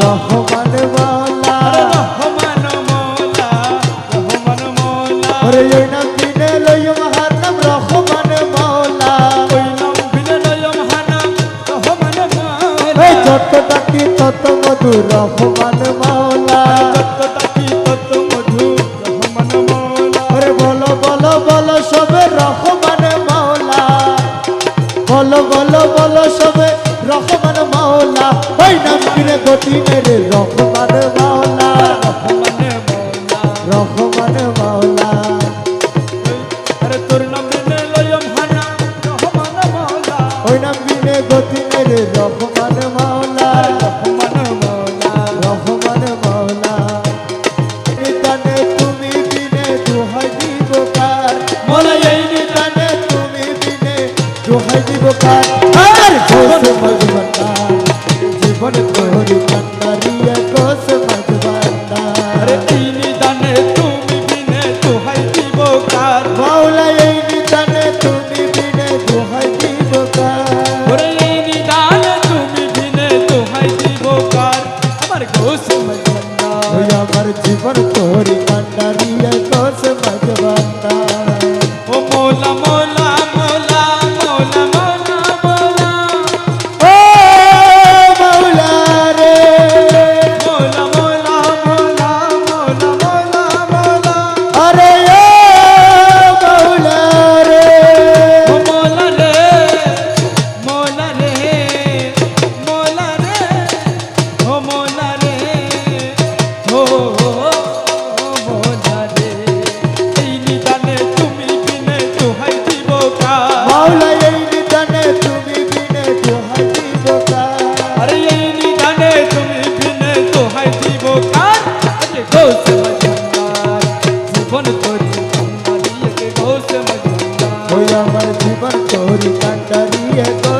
রহমান মাওলা রহমান মাওলা রহমান মাওলা ওরে এই নাম বিনে লয়ম হানাম রহমান মাওলা ওই নাম বিনে লয়ম তত মধুর রহমান মাওলা দিনের রহমান মাওলা রহমান মাওলা। আরে তোর নাম দিনে লয়ম হানা রহমান মাওলা। ওই নাম দিনে গতিনের রহমান মাওলা। রহমান মাওলা। রহমান মাওলা। নিদানে তুমি দিনে দোহাই দিব কার। মোলা এই নিদানে তুমি দিনে দোহাই দিব কার। you. अमर जीवन चोरी का करिए तो।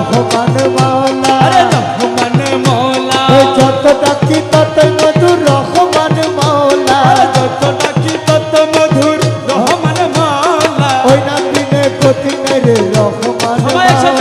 রহমান মাওলা আরে রহমান যত ডাকি তত মধুর রহমান মাওলা যত ডাকি তত মধুর রহমান মাওলা ওই নাম দিনে প্রতিদিনের রহমান মাওলা